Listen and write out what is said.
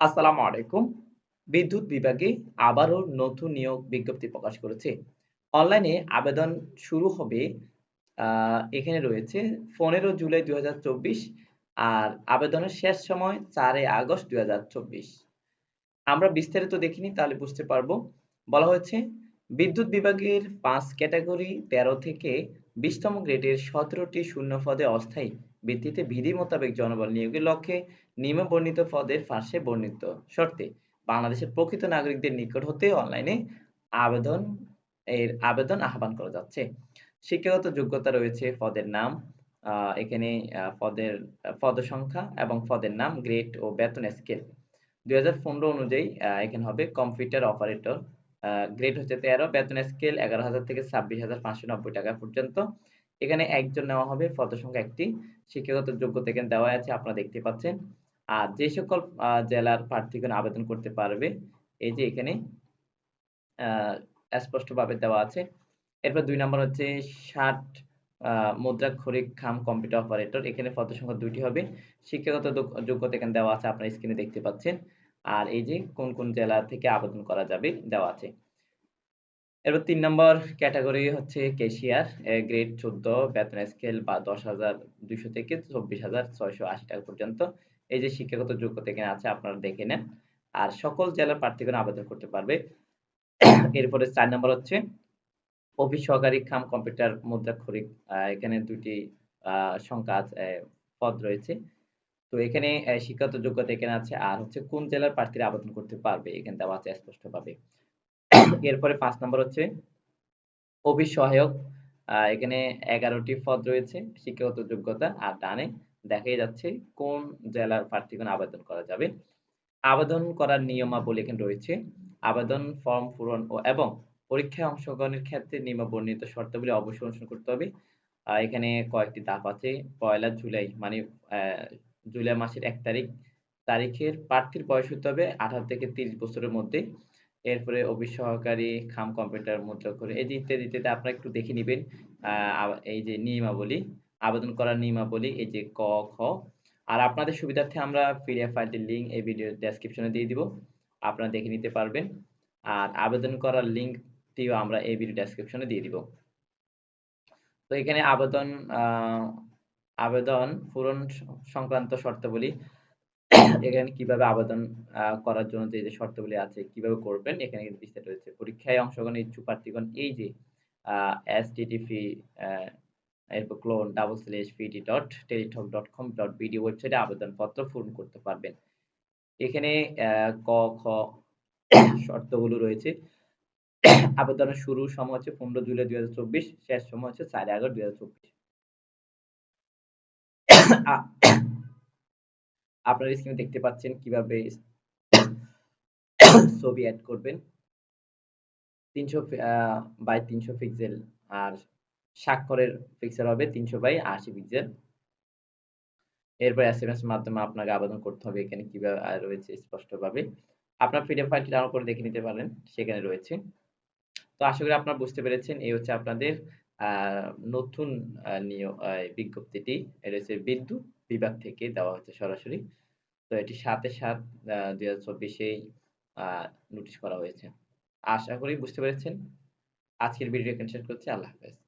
আসসালামু আলাইকুম। বিদ্যুৎ বিভাগে আবারও নতুন নিয়োগ বিজ্ঞপ্তি প্রকাশ করেছে। অনলাইনে আবেদন শুরু হবে এখানে রয়েছে পনেরো জুলাই দুই আর আবেদনের শেষ সময় চারই আগস্ট দুই হাজার চব্বিশ। আমরা বিস্তারিত দেখিনি, তাহলে বুঝতে পারব। বলা হয়েছে, বিদ্যুৎ বিভাগের পাঁচ ক্যাটাগরি তেরো থেকে বিশতম গ্রেডের সতেরোটি শূন্য পদে অস্থায়ী ভিত্তিতে বিধি মোতাবেক জনবল নিয়োগের লক্ষ্যে নিম্ন বর্ণিত পদের পাশে বর্ণিত শর্তে বাংলাদেশের প্রকৃত নাগরিকদের নিকট হতে অনলাইনে আবেদন এর আবেদন আহ্বান করা যাচ্ছে। শিক্ষাগত যোগ্যতা রয়েছে পদের নাম এখানে পদের পদ সংখ্যা এবং পদের নাম গ্রেড ও বেতন স্কেল দুই অনুযায়ী আহ, এখানে হবে কম্পিউটার অপারেটর গ্রেড হচ্ছে তেরো বেতন স্কেল এগারো হাজার থেকে ছাব্বিশ হাজার পাঁচশো নব্বই টাকা পর্যন্ত। এখানে একজন নেওয়া হবে পদ সংখ্যা একটি। শিক্ষাগত যোগ্যতা এখানে দেওয়া আছে আপনারা দেখতে পাচ্ছেন। আর যে সকল জেলার প্রার্থীগণ আবেদন করতে পারবে, এই যে এখানে স্পষ্টভাবে দেওয়া আছে। এরপর দুই নম্বর হচ্ছে ষাট মুদ্রা মুদ্রাক্ষরিক খাম কম্পিউটার অপারেটর। এখানে পদ সংখ্যা দুইটি হবে। শিক্ষাগত যোগ্যতা এখানে দেওয়া আছে, আপনার স্ক্রিনে দেখতে পাচ্ছেন। আর এই যে কোন কোন জেলা থেকে আবেদন করা যাবে, দেওয়া আছে। এরপর তিন নম্বর ক্যাটাগরি হচ্ছে ক্যাশিয়ার গ্রেড চোদ্দ বেতন স্কেল বা দশ হাজার দুইশো থেকে চব্বিশ হাজার ছয়শো আশি টাকা পর্যন্ত। এই যে শিক্ষাগত যোগ্যতা এখানে আছে আপনারা দেখে নেন। আর সকল জেলার প্রার্থীগণ আবেদন করতে পারবে। এরপরে চার নম্বর হচ্ছে অফিস সহকারী খাম কম্পিউটার মুদ্রাক্ষরিক আহ, এখানে দুটি সংখ্যা পদ রয়েছে। তো এখানে শিক্ষাগত যোগ্যতা এখানে আছে। আর হচ্ছে কোন জেলার প্রার্থীরা আবেদন করতে পারবে এখানে দেওয়া আছে স্পষ্টভাবে। এরপরে পাঁচ নম্বর হচ্ছে অফিস সহায়ক এখানে এগারোটি পদ রয়েছে, শিক্ষাগত যোগ্যতা আর ডানে দেখাই যাচ্ছে কোন জেলার প্রার্থীগণ আবেদন করা যাবে। আবেদন করার নিয়মাবলী এখানে রয়েছে। আবেদন ফর্ম পূরণ ও এবং পরীক্ষায় অংশগ্রহণের ক্ষেত্রে নিম্নবর্ণিত শর্তাবলী অবশ্যই অনুসরণ করতে হবে। এখানে কয়েকটি ধাপ আছে, পয়লা জুলাই মানে জুলাই মাসের এক তারিখ, তারিখের প্রার্থীর বয়স হতে হবে আঠারো থেকে তিরিশ বছরের মধ্যে। এরপরে অফিস সহকারী, খাম কম্পিউটার মুদ্রা করে এই ইত্যাদি ইত্যাদি আপনারা একটু দেখে নিবেন। এই যে নিয়মাবলী, আবেদন করার নিয়মাবলী, এই যে ক, খ। আর আপনাদের সুবিধার্থে আমরা পিডিএফ ফাইলটির লিংক এই ভিডিও ডেসক্রিপশনে দিয়ে দিব। আপনারা দেখে নিতে পারবেন। আর আবেদন করার লিঙ্কটিও আমরা এই ভিডিও ডেসক্রিপশনে দিয়ে দিব। তো এখানে আবেদন আবেদন পূরণ সংক্রান্ত শর্তাবলী এখানে কীভাবে আবেদন করার জন্য যে যে শর্তাবলী আছে, কীভাবে করবেন, এখানে কিন্তু বিস্তারিত রয়েছে। পরীক্ষায় অংশগ্রহণের ইচ্ছুক প্রার্থীগণ, এই যে এস টিটিপি এরপর colon double slash PT dot Teletalk dot com dot BD ওয়েবসাইটে আবেদনপত্র পূরণ করতে পারবেন। এখানে ক, খ শর্তগুলো রয়েছে। আবেদনের শুরু সময় হচ্ছে পনেরো জুলাই দুই হাজার চব্বিশ, শেষ সময় হচ্ছে চার আগস্ট দুই হাজার চব্বিশ। আপনার স্ক্রিনে দেখতে পাচ্ছেন কীভাবে ছবি অ্যাড করবেন। তিনশো বাই তিনশো পিক্সেল আর স্বাক্ষরের পিক্সেল হবে তিনশো বাই আশি পিক্সেল এরপর এস এম এস মাধ্যমে আপনাকে আবেদন করতে হবে এখানে কীভাবে রয়েছে স্পষ্টভাবে। আপনার পিডিএফ ফাইলটি ডাউনলোড করে দেখে নিতে পারেন, সেখানে রয়েছে। তো আশা করি আপনারা বুঝতে পেরেছেন, এই হচ্ছে আপনাদের নতুন বিজ্ঞপ্তিটি। এটা হচ্ছে বিদ্যুৎ বিভাগ থেকে দেওয়া হচ্ছে সরাসরি। তো এটি সাতে সাত দুই হাজার চব্বিশেই নোটিশ করা হয়েছে। আশা করি বুঝতে পেরেছেন। আজকের ভিডিও এখানে শেষ করছি। আল্লাহ হাফেজ।